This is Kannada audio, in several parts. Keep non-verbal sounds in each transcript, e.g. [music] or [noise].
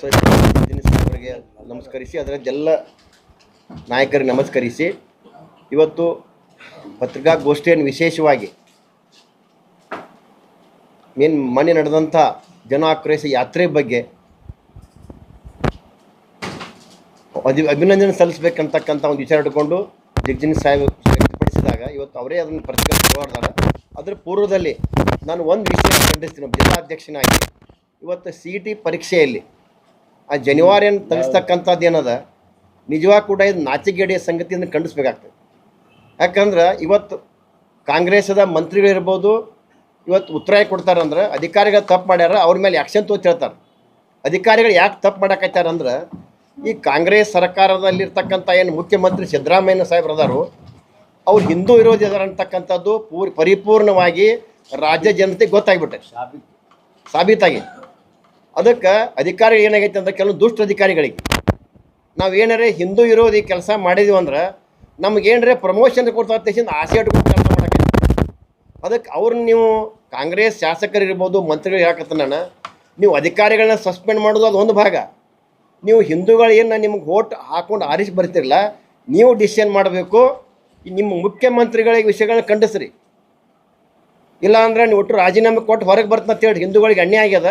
ಅವರಿಗೆ ನಮಸ್ಕರಿಸಿ ಅದರ ಎಲ್ಲ ನಾಯಕರಿಗೆ ನಮಸ್ಕರಿಸಿ. ಇವತ್ತು ಪತ್ರಿಕಾಗೋಷ್ಠಿಯನ್ನು ವಿಶೇಷವಾಗಿ ಮೇನ್ ಮನೆ ನಡೆದಂಥ ಜನ ಆಕ್ರೋಶ ಯಾತ್ರೆ ಬಗ್ಗೆ ಅಧಿ ಅಭಿನಂದನೆ ಸಲ್ಲಿಸ್ಬೇಕಂತಕ್ಕಂಥ ಒಂದು ವಿಚಾರ ಇಟ್ಕೊಂಡು ಜಗಜಿನ್ ಸಾಹೇಬ್ ವ್ಯಕ್ತಪಡಿಸಿದಾಗ ಇವತ್ತು ಅವರೇ ಅದನ್ನು ಪ್ರತಿಕ್ರಿಯೆ ಅದರ ಪೂರ್ವದಲ್ಲಿ ನಾನು ಒಂದು ವಿಷಯ ಖಂಡಿಸ್ತೀನಿ ಜಿಲ್ಲಾಧ್ಯಕ್ಷನಾಗಿ. ಇವತ್ತು ಸಿ ಟಿ ಪರೀಕ್ಷೆಯಲ್ಲಿ ಆ ಜನಿವಾರಿಯನ್ನು ತಗಿಸ್ತಕ್ಕಂಥದ್ದು ಏನದ ನಿಜವಾಗ ಕೂಡ ಇದು ನಾಚಿಗೇಡಿಯ ಸಂಗತಿಯನ್ನು ಖಂಡಿಸ್ಬೇಕಾಗ್ತದೆ. ಯಾಕಂದ್ರೆ ಇವತ್ತು ಕಾಂಗ್ರೆಸ್ದ ಮಂತ್ರಿಗಳಿರ್ಬೋದು ಇವತ್ತು ಉತ್ತರ ಕೊಡ್ತಾರಂದ್ರೆ ಅಧಿಕಾರಿಗಳು ತಪ್ಪು ಮಾಡ್ಯಾರ ಅವ್ರ ಮೇಲೆ ಆ್ಯಕ್ಷನ್ ಹೇಳ್ತಾರೆ. ಅಧಿಕಾರಿಗಳು ಯಾಕೆ ತಪ್ಪು ಮಾಡಕತ್ತಾರಂದ್ರೆ ಈ ಕಾಂಗ್ರೆಸ್ ಸರ್ಕಾರದಲ್ಲಿರ್ತಕ್ಕಂಥ ಏನು ಮುಖ್ಯಮಂತ್ರಿ ಸಿದ್ದರಾಮಯ್ಯ ಸಾಹೇಬ್ರು ಅದಾರು ಅವ್ರು ಹಿಂದೂ ವಿರೋಧಿ ಅದಾರ ಅಂತಕ್ಕಂಥದ್ದು ಪೂರ್ ಪರಿಪೂರ್ಣವಾಗಿ ರಾಜ್ಯ ಜನತೆಗೆ ಗೊತ್ತಾಗ್ಬಿಟ್ಟೆ ಸಾಬೀತಾಗಿ. ಅದಕ್ಕೆ ಅಧಿಕಾರಿ ಏನಾಗೈತೆ ಅಂದ್ರೆ ಕೆಲವು ದುಷ್ಟ ಅಧಿಕಾರಿಗಳಿಗೆ. ನಾವು ಏನಾರೇ ಹಿಂದೂ ವಿರೋಧಿ ಕೆಲಸ ಮಾಡಿದೀವಿ ಅಂದ್ರೆ ನಮ್ಗೆ ಏನಾರೇ ಪ್ರಮೋಷನ್ ಕೊಡ್ತಾ ತಕ್ಷಣ ಆಸೆ ಇಟ್ಕೊಂಡು ಕೆಲಸ ಮಾಡೋಕ್ಕೆ ಅದಕ್ಕೆ ಅವ್ರನ್ನ ನೀವು ಕಾಂಗ್ರೆಸ್ ಶಾಸಕರಿರ್ಬೋದು ಮಂತ್ರಿಗಳು ನಾನು, ನೀವು ಅಧಿಕಾರಿಗಳನ್ನ ಸಸ್ಪೆಂಡ್ ಮಾಡೋದು ಅದು ಒಂದು ಭಾಗ. ನೀವು ಹಿಂದೂಗಳು ಏನು ನಿಮ್ಗೆ ಓಟ್ ಹಾಕೊಂಡು ಆರಿಸಿ ಬರ್ತಿರಲ್ಲ ನೀವು ಡಿಸಿಷನ್ ಮಾಡಬೇಕು, ನಿಮ್ಮ ಮುಖ್ಯಮಂತ್ರಿಗಳಿಗೆ ವಿಷಯಗಳನ್ನ ಖಂಡಿಸ್ರಿ. ಇಲ್ಲ ಅಂದ್ರೆ ನೀವು ಒಟ್ಟು ರಾಜೀನಾಮೆ ಕೊಟ್ಟು ಹೊರಗೆ ಬರ್ತಂತ ಹೇಳಿ ಹಿಂದೂಗಳಿಗೆ ಅನ್ಯಾಯ ಆಗ್ಯದ.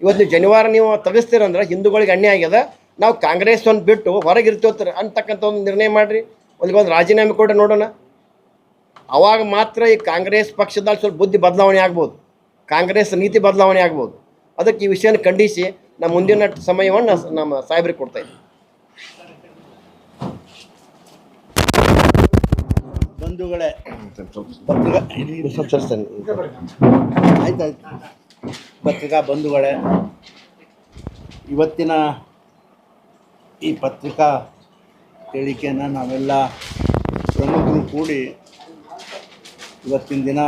ಇವತ್ತು ನೀವು ಜನಿವಾರ ನೀವು ತೆಗೆಸ್ತೀರಂದ್ರೆ ಹಿಂದೂಗಳಿಗೆ ಅನ್ಯಾಯ ಆಗ್ಯದ. ನಾವು ಕಾಂಗ್ರೆಸ್ ಒಂದು ಬಿಟ್ಟು ಹೊರಗೆ ಇರ್ತೀವತ್ತರ ಅಂತಕ್ಕಂಥ ಒಂದು ನಿರ್ಣಯ ಮಾಡಿರಿ. ಒಂದು ಒಂದು ರಾಜೀನಾಮೆ ಕೊಡ್ರಿ ನೋಡೋಣ. ಅವಾಗ ಮಾತ್ರ ಈ ಕಾಂಗ್ರೆಸ್ ಪಕ್ಷದಲ್ಲಿ ಸ್ವಲ್ಪ ಬುದ್ಧಿ ಬದಲಾವಣೆ ಆಗ್ಬೋದು. ಕಾಂಗ್ರೆಸ್ ನೀತಿ ಬದಲಾವಣೆ ಆಗ್ಬೋದು. ಅದಕ್ಕೆ ಈ ವಿಷಯನ ಖಂಡಿಸಿ ನಮ್ಮ ಮುಂದಿನ ಸಮಯವನ್ನು ನಮ್ಮ ಸಾಹೇಬ್ರಿಗೆ ಕೊಡ್ತಾ ಇದ್ದೀವಿ ಬಂಧುಗಳೇ. ಆಯ್ತಾಯ್ತು. ಪತ್ರಿಕಾ ಬಂಧುಗಳೇ, ಇವತ್ತಿನ ಈ ಪತ್ರಿಕಾ ಹೇಳಿಕೆಯನ್ನು ನಾವೆಲ್ಲ ಪ್ರಮುಖರು ಕೂಡಿ ಇವತ್ತಿನ ದಿನ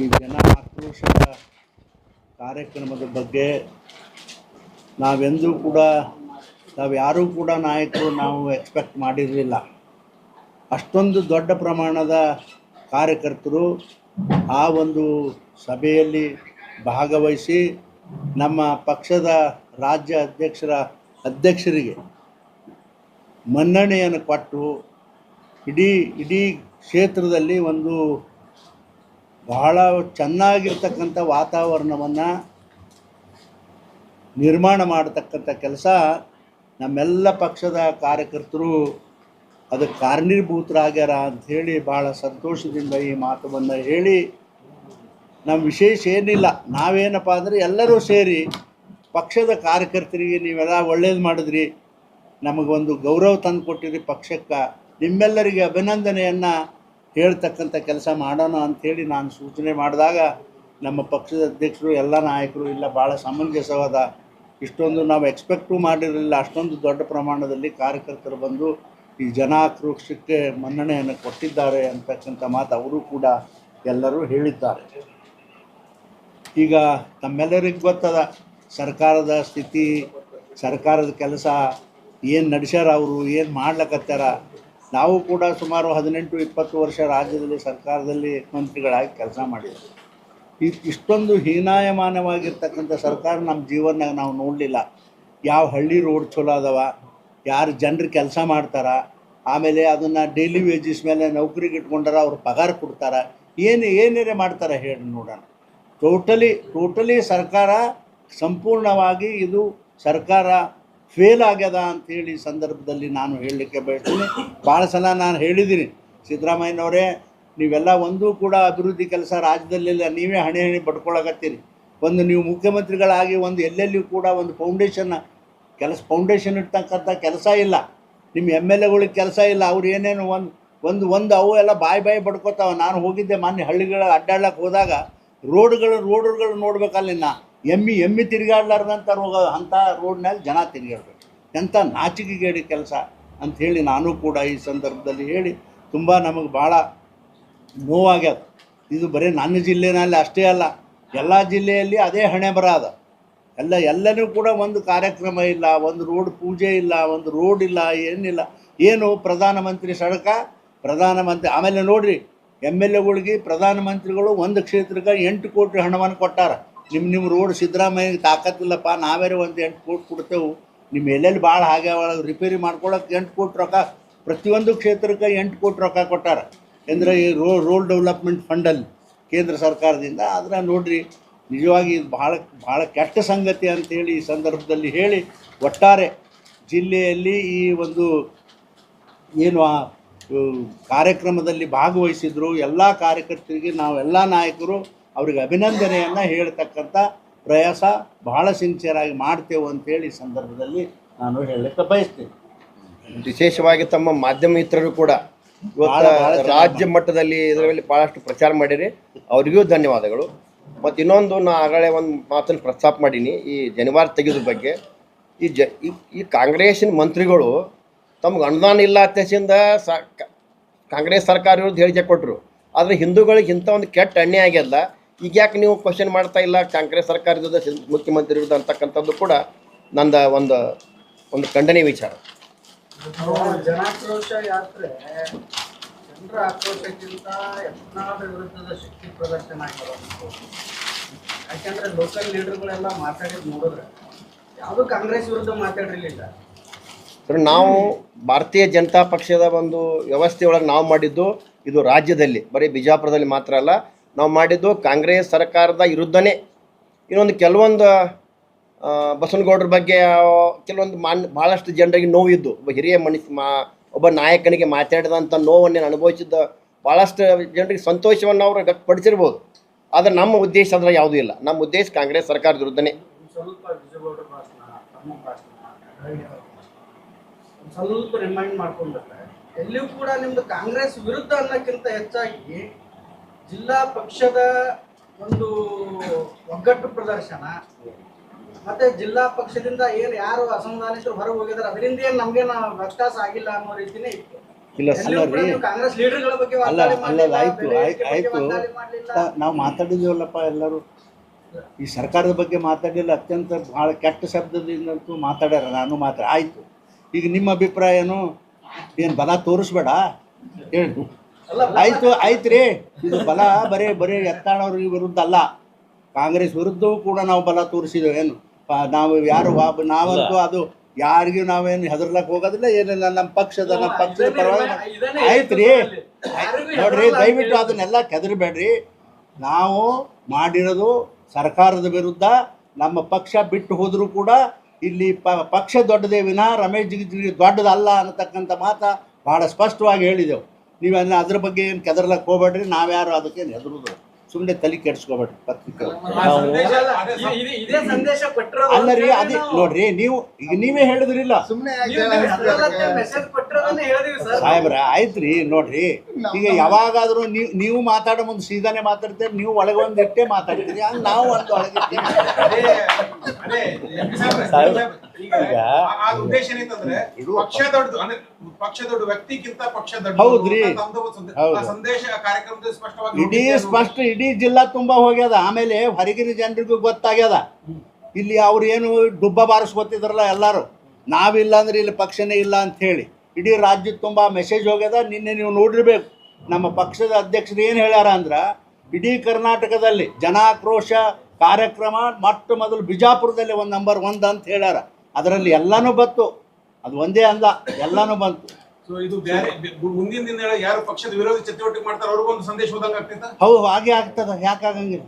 ಈ ಜನ ಆಕ್ರೋಶದ ಕಾರ್ಯಕ್ರಮದ ಬಗ್ಗೆ ನಾವೆಂದೂ ಕೂಡ, ನಾವು ಯಾರೂ ಕೂಡ ನಾಯಕರು ನಾವು ಎಕ್ಸ್ಪೆಕ್ಟ್ ಮಾಡಿರಲಿಲ್ಲ. ಅಷ್ಟೊಂದು ದೊಡ್ಡ ಪ್ರಮಾಣದ ಕಾರ್ಯಕರ್ತರು ಆ ಒಂದು ಸಭೆಯಲ್ಲಿ ಭಾಗವಹಿಸಿ ನಮ್ಮ ಪಕ್ಷದ ರಾಜ್ಯ ಅಧ್ಯಕ್ಷರ ಅಧ್ಯಕ್ಷರಿಗೆ ಮನ್ನಣೆಯನ್ನು ಕೊಟ್ಟು ಇಡೀ ಇಡೀ ಕ್ಷೇತ್ರದಲ್ಲಿ ಒಂದು ಬಹಳ ಚೆನ್ನಾಗಿರ್ತಕ್ಕಂಥ ವಾತಾವರಣವನ್ನು ನಿರ್ಮಾಣ ಮಾಡತಕ್ಕಂಥ ಕೆಲಸ ನಮ್ಮೆಲ್ಲ ಪಕ್ಷದ ಕಾರ್ಯಕರ್ತರು ಅದಕ್ಕೆ ಕಾರಣೀಭೂತರಾಗ್ಯಾರ ಅಂಥೇಳಿ ಭಾಳ ಸಂತೋಷದಿಂದ ಈ ಮಾತುವನ್ನು ಹೇಳಿ ನಮ್ಮ ವಿಶೇಷ ಏನಿಲ್ಲ, ನಾವೇನಪ್ಪ ಅಂದರೆ ಎಲ್ಲರೂ ಸೇರಿ ಪಕ್ಷದ ಕಾರ್ಯಕರ್ತರಿಗೆ ನೀವೆಲ್ಲ ಒಳ್ಳೇದು ಮಾಡಿದ್ರಿ ನಮಗೊಂದು ಗೌರವ ತಂದು ಕೊಟ್ಟಿರಿ ಪಕ್ಷಕ್ಕೆ ನಿಮ್ಮೆಲ್ಲರಿಗೆ ಅಭಿನಂದನೆಯನ್ನು ಹೇಳ್ತಕ್ಕಂಥ ಕೆಲಸ ಮಾಡೋಣ ಅಂಥೇಳಿ ನಾನು ಸೂಚನೆ ಮಾಡಿದಾಗ ನಮ್ಮ ಪಕ್ಷದ ಅಧ್ಯಕ್ಷರು, ಎಲ್ಲ ನಾಯಕರು ಇಲ್ಲ ಭಾಳ ಸಮಂಜಸವಾದ ಇಷ್ಟೊಂದು ನಾವು ಎಕ್ಸ್ಪೆಕ್ಟು ಮಾಡಿರಲಿಲ್ಲ, ಅಷ್ಟೊಂದು ದೊಡ್ಡ ಪ್ರಮಾಣದಲ್ಲಿ ಕಾರ್ಯಕರ್ತರು ಬಂದು ಈ ಜನಾಕ್ರೋಶಕ್ಕೆ ಮನ್ನಣೆಯನ್ನು ಕೊಟ್ಟಿದ್ದಾರೆ ಅಂತಕ್ಕಂಥ ಮಾತು ಅವರು ಕೂಡ ಎಲ್ಲರೂ ಹೇಳಿದ್ದಾರೆ. ಈಗ ತಮ್ಮೆಲ್ಲರಿಗೂ ಗೊತ್ತದ, ಸರ್ಕಾರದ ಸ್ಥಿತಿ, ಸರ್ಕಾರದ ಕೆಲಸ ಏನು ನಡೆಸ್ಯಾರ ಅವರು, ಏನು ಮಾಡ್ಲಕತ್ತಾರ ನಾವು ಕೂಡ ಸುಮಾರು ಹದಿನೆಂಟು, ಇಪ್ಪತ್ತು ವರ್ಷ ರಾಜ್ಯದಲ್ಲಿ, ಸರ್ಕಾರದಲ್ಲಿ ಮಂತ್ರಿಗಳಾಗಿ ಕೆಲಸ ಮಾಡಿದ್ವಿ. ಈ ಇಷ್ಟೊಂದು ಹೀನಾಯಮಾನವಾಗಿರ್ತಕ್ಕಂಥ ಸರ್ಕಾರ ನಮ್ಮ ಜೀವನದಾಗ ನಾವು ನೋಡಲಿಲ್ಲ. ಯಾವ ಹಳ್ಳಿ ರೋಡ್ ಚಲೋ ಅದಾವ ಯಾರು ಜನರು ಕೆಲಸ ಮಾಡ್ತಾರ, ಆಮೇಲೆ ಅದನ್ನು ಡೈಲಿ ವೇಜಸ್ ಮೇಲೆ ನೌಕರಿಗೆ ಇಟ್ಕೊಂಡಾರ ಅವ್ರು ಪಗಾರ ಕೊಡ್ತಾರ, ಏನು ಏನೇನೇ ಮಾಡ್ತಾರೆ ಹೇಳಿ ನೋಡೋಣ. ಟೋಟಲಿ ಟೋಟಲಿ ಸರ್ಕಾರ ಸಂಪೂರ್ಣವಾಗಿ ಇದು ಸರ್ಕಾರ ಫೇಲ್ ಆಗ್ಯದ ಅಂಥೇಳಿ ಸಂದರ್ಭದಲ್ಲಿ ನಾನು ಹೇಳಲಿಕ್ಕೆ ಬಯಸ್ತೀನಿ. ಭಾಳ ಸಲ ನಾನು ಹೇಳಿದ್ದೀನಿ, ಸಿದ್ದರಾಮಯ್ಯನವರೇ, ನೀವೆಲ್ಲ ಒಂದೂ ಕೂಡ ಅಭಿವೃದ್ಧಿ ಕೆಲಸ ರಾಜ್ಯದಲ್ಲೆಲ್ಲ ನೀವೇ ಹಣೆ ಹಣೆ ಪಡ್ಕೊಳಕತ್ತೀರಿ. ಒಂದು ನೀವು ಮುಖ್ಯಮಂತ್ರಿಗಳಾಗಿ ಒಂದು ಎಲ್ಲೆಲ್ಲಿಯೂ ಕೂಡ ಒಂದು ಫೌಂಡೇಶನ್ನ ಕೆಲಸ ಫೌಂಡೇಶನ್ ಇಡ್ತಕ್ಕಂಥ ಕೆಲಸ ಇಲ್ಲ. ನಿಮ್ಮ ಎಂ ಎಲ್ ಎಗಳಿಗೆ ಕೆಲಸ ಇಲ್ಲ. ಅವ್ರು ಏನೇನು ಒಂದು ಒಂದು ಒಂದು ಅವು ಎಲ್ಲ ಬಾಯಿ ಬಾಯಿ ಬಡ್ಕೋತಾವೆ. ನಾನು ಹೋಗಿದ್ದೆ ಮಾನ್ಯ ಹಳ್ಳಿಗಳ ಅಡ್ಡಾಡ್ಲಕ್ಕೆ ಹೋದಾಗ ರೋಡ್ಗಳು ರೋಡ್ಗಳು ನೋಡ್ಬೇಕಲ್ಲಿ ನಾ ಎಮ್ಮಿ ಎಮ್ಮಿ ತಿರುಗಾಡ್ಲಾರ್ದಂಥ ರೋಗ, ಅಂಥ ರೋಡ್ನಲ್ಲಿ ಜನ ತಿರುಗಾಡ್ಬೇಕು. ಎಂಥ ನಾಚಿಕೆಗೇಡಿ ಕೆಲಸ ಅಂಥೇಳಿ ನಾನು ಕೂಡ ಈ ಸಂದರ್ಭದಲ್ಲಿ ಹೇಳಿ ತುಂಬ ನಮಗೆ ಭಾಳ ನೋವಾಗ್ಯದ. ಇದು ಬರೀ ನನ್ನ ಜಿಲ್ಲೆನಲ್ಲಿ ಅಷ್ಟೇ ಅಲ್ಲ. ಎಲ್ಲ ಜಿಲ್ಲೆಯಲ್ಲಿ ಅದೇ ಹಣೆ ಬರ ಎಲ್ಲ ಎಲ್ಲನೂ ಕೂಡ ಒಂದು ಕಾರ್ಯಕ್ರಮ ಇಲ್ಲ, ಒಂದು ರೋಡ್ ಪೂಜೆ ಇಲ್ಲ, ಒಂದು ರೋಡ್ ಇಲ್ಲ, ಏನಿಲ್ಲ. ಏನು ಪ್ರಧಾನಮಂತ್ರಿ ಸಡಕ? ಪ್ರಧಾನಮಂತ್ರಿ, ಆಮೇಲೆ ನೋಡ್ರಿ, ಎಂ ಎಲ್ ಎಗಳಿಗೆ ಪ್ರಧಾನಮಂತ್ರಿಗಳು ಒಂದು ಕ್ಷೇತ್ರಕ್ಕೆ ಎಂಟು ಕೋಟಿ ಹಣವನ್ನು ಕೊಟ್ಟಾರ. ನಿಮ್ಮ ನಿಮ್ಮ ರೋಡ್ ಸಿದ್ದರಾಮಯ್ಯಗೆ ತಾಕತ್ತಿಲ್ಲಪ್ಪ ನಾವೇ ಒಂದು ಎಂಟು ಕೋಟಿ ಕೊಡ್ತೇವೆ. ನಿಮ್ಮ ಎಲ್ಲೆಲ್ಲಿ ಭಾಳ ಹಾಗೆ ರಿಪೇರಿ ಮಾಡ್ಕೊಳಕ್ಕೆ ಎಂಟು ಕೋಟಿ ರೊಕ್ಕ, ಪ್ರತಿಯೊಂದು ಕ್ಷೇತ್ರಕ್ಕೆ ಎಂಟು ಕೋಟಿ ರೊಕ್ಕ ಕೊಟ್ಟಾರ. ಅಂದರೆ ಈ ರೋ ರೋಡ್ ಡೆವಲಪ್ಮೆಂಟ್ ಫಂಡಲ್ಲಿ ಕೇಂದ್ರ ಸರ್ಕಾರದಿಂದ. ಆದರೆ ನೋಡ್ರಿ ನಿಜವಾಗಿ ಇದು ಭಾಳ ಭಾಳ ಕೆಟ್ಟ ಸಂಗತಿ ಅಂತೇಳಿ ಈ ಸಂದರ್ಭದಲ್ಲಿ ಹೇಳಿ ಒಟ್ಟಾರೆ ಜಿಲ್ಲೆಯಲ್ಲಿ ಈ ಒಂದು ಏನು ಆ ಕಾರ್ಯಕ್ರಮದಲ್ಲಿ ಭಾಗವಹಿಸಿದ್ರು ಎಲ್ಲ ಕಾರ್ಯಕರ್ತರಿಗೆ ನಾವೆಲ್ಲ ನಾಯಕರು ಅವ್ರಿಗೆ ಅಭಿನಂದನೆಯನ್ನು ಹೇಳ್ತಕ್ಕಂಥ ಪ್ರಯಾಸ ಬಹಳ ಸಿನ್ಸಿಯರಾಗಿ ಮಾಡ್ತೇವೆ ಅಂತೇಳಿ ಈ ಸಂದರ್ಭದಲ್ಲಿ ನಾನು ಹೇಳಲಿಕ್ಕೆ ಬಯಸ್ತೇನೆ. ವಿಶೇಷವಾಗಿ ತಮ್ಮ ಮಾಧ್ಯಮ ಮಿತ್ರರು ಕೂಡ ರಾಜ್ಯ ಮಟ್ಟದಲ್ಲಿ ಇದರಲ್ಲಿ ಬಹಳಷ್ಟು ಪ್ರಚಾರ ಮಾಡಿರಿ. ಅವರಿಗೂ ಧನ್ಯವಾದಗಳು. ಮತ್ತು ಇನ್ನೊಂದು ನಾ ಆಗಲೇ ಒಂದು ಮಾತನ್ನು ಪ್ರಸ್ತಾಪ ಮಾಡೀನಿ, ಈ ಜನಿವಾರ ತೆಗೆದ ಬಗ್ಗೆ. ಈ ಜ, ಈ- ಕಾಂಗ್ರೆಸ್ಸಿನ ಮಂತ್ರಿಗಳು ತಮ್ಗೆ ಅನುದಾನ ಇಲ್ಲ ಅತ್ಯಸಿಂದ ಸಾ ಕಾಂಗ್ರೆಸ್ ಸರ್ಕಾರ ವಿರುದ್ಧ ಹೇಳಿಕೆ ಕೊಟ್ಟರು ಆದರೆ ಹಿಂದೂಗಳಿಗೆ ಇಂಥ ಒಂದು ಕೆಟ್ಟ ಎಣ್ಣೆ ಆಗ್ಯಲ್ಲ ಈಗ ಯಾಕೆ ನೀವು ಕ್ವಶನ್ ಮಾಡ್ತಾ ಇಲ್ಲ? ಕಾಂಗ್ರೆಸ್ ಸರ್ಕಾರ ವಿರುದ್ಧ ಮುಖ್ಯಮಂತ್ರಿ ವಿರುದ್ಧ ಅಂತಕ್ಕಂಥದ್ದು ಕೂಡ ನಂದ ಒಂದು ಒಂದು ಖಂಡನೆ ವಿಚಾರ. ಜನರ ಆಕ್ರೋಶಕ್ಕಿಂತ ಯತ್ನಾಳ ವಿರುದ್ಧದ ಶಕ್ತಿ ಪ್ರದರ್ಶನ ಆಗಿರೋದು. ಯಾಕೆಂದ್ರೆ ಲೋಕಲ್ ಲೀಡರ್ಗಳೆಲ್ಲ ಮಾತಾಡಿದ್ ನೋಡಿದ್ರೆ ಯಾವುದು ಕಾಂಗ್ರೆಸ್ ವಿರುದ್ಧ ಮಾತಾಡಿರ್ಲಿಲ್ಲ ನಾವು ಭಾರತೀಯ ಜನತಾ ಪಕ್ಷದ ಒಂದು ವ್ಯವಸ್ಥೆಯೊಳಗೆ ನಾವು ಮಾಡಿದ್ದು ಇದು ರಾಜ್ಯದಲ್ಲಿ, ಬರೀ ಬಿಜಾಪುರದಲ್ಲಿ ಮಾತ್ರ ಅಲ್ಲ, ನಾವು ಮಾಡಿದ್ದು ಕಾಂಗ್ರೆಸ್ ಸರ್ಕಾರದ ವಿರುದ್ಧನೇ. ಇನ್ನೊಂದು ಕೆಲವೊಂದು ಬಸವನಗೌಡ್ರ ಬಗ್ಗೆ ಕೆಲವೊಂದು ಮಾನ್ ಭಾಳಷ್ಟು ಜನರಿಗೆ ನೋವಿದ್ದು. ಹಿರಿಯ ಮನುಷ್ಯ ಮಾ ಒಬ್ಬ ನಾಯಕನಿಗೆ ಮಾತಾಡಿದಂಥ ನೋವನ್ನು ಅನುಭವಿಸಿದ್ದ ಭಾಳಷ್ಟು ಜನರಿಗೆ ಸಂತೋಷವನ್ನು ಅವರು ವ್ಯಕ್ತಪಡಿಸಿರ್ಬೋದು ಆದರೆ ನಮ್ಮ ಉದ್ದೇಶ ಅದರ ಯಾವುದೂ ಇಲ್ಲ. ನಮ್ಮ ಉದ್ದೇಶ ಕಾಂಗ್ರೆಸ್ ಸರ್ಕಾರದ ವಿರುದ್ಧನೇ. ಸ್ವಲ್ಪ ರಿಮೈಂಡ್ ಮಾಡ್ಕೊಂಡ್ರೆ ಎಲ್ಲಿಯೂ ಕೂಡ ನಿಮ್ದು ಕಾಂಗ್ರೆಸ್ ವಿರುದ್ಧ ಅನ್ನೋಕ್ಕಿಂತ ಹೆಚ್ಚಾಗಿ ಜಿಲ್ಲಾ ಪಕ್ಷದ ಒಂದು ಒಗ್ಗಟ್ಟು ಪ್ರದರ್ಶನ ಮತ್ತೆ ಜಿಲ್ಲಾ ಪಕ್ಷದಿಂದ ಏನು ಯಾರು ಅಸಮಾಧಾನಿತರು ಹೊರಗೆ ಹೋಗಿದಾರೆ ಅದರಿಂದ ಏನು ನಮ್ಗೇನು ವ್ಯತ್ಯಾಸ ಆಗಿಲ್ಲ ಅನ್ನೋ ರೀತಿನೇ ಇತ್ತು. ಇಲ್ಲ. ಕಾಂಗ್ರೆಸ್ ಲೀಡರ್ಗಳ ಬಗ್ಗೆ ಅಲ್ಲ ಆಯ್ತು ಆಯ್ತು ನಾವು ಮಾತಾಡಿದೀವಲ್ಲಪ್ಪ ಎಲ್ಲರೂ. ಈ ಸರ್ಕಾರದ ಬಗ್ಗೆ ಮಾತಾಡಿಲ್ಲ ಅತ್ಯಂತ ಭಾಳ ಕೆಟ್ಟ ಶಬ್ದದಿಂದಂತೂ ಮಾತಾಡ್ಯಾರ ನಾನು ಮಾತ್ರ. ಆಯ್ತು. ಈಗ ನಿಮ್ಮ ಅಭಿಪ್ರಾಯ ಏನು ಏನು ಬಲ ತೋರಿಸ್ಬೇಡ? ಹೇಳು. ಆಯ್ತು ಆಯ್ತ್ರಿ ರೀ. ಇದು ಬಲ ಬರೇ ಬರೀ ಎತ್ತಾಳವ್ರ ವಿರುದ್ಧ ಅಲ್ಲ. ಕಾಂಗ್ರೆಸ್ ವಿರುದ್ಧವೂ ಕೂಡ ನಾವು ಬಲ ತೋರಿಸಿದ್ದೇವೆ ಏನು? ನಾವು ಯಾರು ವಾಬ್- ನಾವಂತೂ ಅದು ಯಾರಿಗೂ ನಾವೇನು ಹೆದರ್ಲಕ್ ಹೋಗೋದಿಲ್ಲ ಏನಿಲ್ಲ ನಮ್ಮ ಪಕ್ಷದ ನಮ್ಮ ಪಕ್ಷದ ಪರವಾಗಿ ಆಯ್ತ್ರಿ. ನೋಡ್ರಿ ದಯವಿಟ್ಟು ಅದನ್ನೆಲ್ಲ ಕೆದರ್ಬೇಡ್ರಿ. ನಾವು ಮಾಡಿರೋದು ಸರ್ಕಾರದ ವಿರುದ್ಧ ನಮ್ಮ ಪಕ್ಷ ಬಿಟ್ಟು ಹೋದರೂ ಕೂಡ ಇಲ್ಲಿ ಪ ಪಕ್ಷ ದೊಡ್ಡದೇ ವಿನ ರಮೇಶ್ ಜಿಗಜಿಗಿ ದೊಡ್ಡದಲ್ಲ ಅನ್ನತಕ್ಕಂಥ ಮಾತ ಭಾಳ ಸ್ಪಷ್ಟವಾಗಿ ಹೇಳಿದೆವು. ನೀವೆಲ್ಲ ಅದ್ರ ಬಗ್ಗೆ ಏನು ಕೆದರ್ಲಕ್ಕೆ ಹೋಗ್ಬೇಡ್ರಿ ನಾವ್ಯಾರು ಅದಕ್ಕೇನು ಹೆದರುದು ಸುಮ್ಮನೆ ತಲೆ ಕೆಡ್ಸ್ಕೊಬೇಡ್ರಿ ಪತ್ರಿಕೆ ಅಲ್ಲ, ರೀ ಅದೇ ನೋಡ್ರಿ ನೀವು ಈಗ ನೀವೇ ಹೇಳಿದ್ರಿಲ್ಲ. ಸಾಹೇಬ್ರ ಆಯ್ತ್ರಿ ನೋಡ್ರಿ. ಈಗ ಯಾವಾಗಾದ್ರೂ ನೀವು ನೀವು ಮಾತಾಡೋ ಮುಂದೆ ಸೀದಾನೆ ಮಾತಾಡ್ತೀರಿ ನೀವು ಒಳಗೆ ಒಂದು ಇಟ್ಟೆ ಮಾತಾಡ್ತೀರಿ. ಹಂಗೆ ನಾವು ಒಂದು ಅದೇ. ಸಾಹೇಬ್ರೆ, ಈಗ ಆ- ಉದ್ದೇಶ ಏನಂತಂದ್ರೆ ಪಕ್ಷ ದೊಡ್ಡದು ಅಂದ್ರೆ ಪಕ್ಷ ದೊಡ್ಡ ವ್ಯಕ್ತಿಗಿಂತ ಪಕ್ಷ ದೊಡ್ಡ ಹೌದ್ರಿ. ಹೌದು. ಸಂದೇಶ ಕಾರ್ಯಕ್ರಮದ ಸ್ಪಷ್ಟವಾಗಿ ಇಡೀ ಸ್ಪಷ್ಟ ಇಡೀ ಜಿಲ್ಲಾ ತುಂಬಾ ಹೋಗ್ಯದ. ಆಮೇಲೆ ಹೊರಗಿನ ಜನರಿಗೂ ಗೊತ್ತಾಗ್ಯದ. ಇಲ್ಲಿ ಅವ್ರು ಏನು ಡುಬ್ಬ ಬಾರಿಸ್ಕೊತಿದ್ರಲ್ಲ ಎಲ್ಲರೂ. ನಾವಿಲ್ಲ ಅಂದ್ರೆ ಇಲ್ಲಿ ಪಕ್ಷನೇ ಇಲ್ಲ ಅಂತ ಹೇಳಿ ಇಡೀ ರಾಜ್ಯದ ತುಂಬಾ ಮೆಸೇಜ್ ಹೋಗ್ಯದ. ನಿನ್ನೆ ನೀವು ನೋಡಿರ್ಬೇಕು. ನಮ್ಮ ಪಕ್ಷದ ಅಧ್ಯಕ್ಷರು ಏನು ಹೇಳ್ಯಾರ ಅಂದ್ರ ಇಡೀ ಕರ್ನಾಟಕದಲ್ಲಿ ಜನಾಕ್ರೋಶ ಕಾರ್ಯಕ್ರಮ ಮೊಟ್ಟ ಮೊದಲು ಬಿಜಾಪುರದಲ್ಲಿ ಒಂದು ನಂಬರ್ ಒಂದು ಅಂತ ಹೇಳ್ಯಾರ. ಅದರಲ್ಲಿ ಎಲ್ಲಾನು ಬಂತು. ಅದು ಒಂದೇ ಅಲ್ಲ ಎಲ್ಲಾನು ಬಂತು. ಸೊ ಇದು ಬೇರೆ ಮುಂದಿನ ದಿನ ಯಾರು ಪಕ್ಷದ ವಿರೋಧಿ ಚಟುವಟಿಕೆ ಮಾಡ್ತಾರೆ ಅವ್ರಿಗೂ ಒಂದು ಸಂದೇಶ ಹೋದಂಗ ಆಗ್ತೈತಾ ಹೌದು ಹಾಗೆ ಆಗ್ತದ ಯಾಕಾಗಂಗಿಲ್ಲ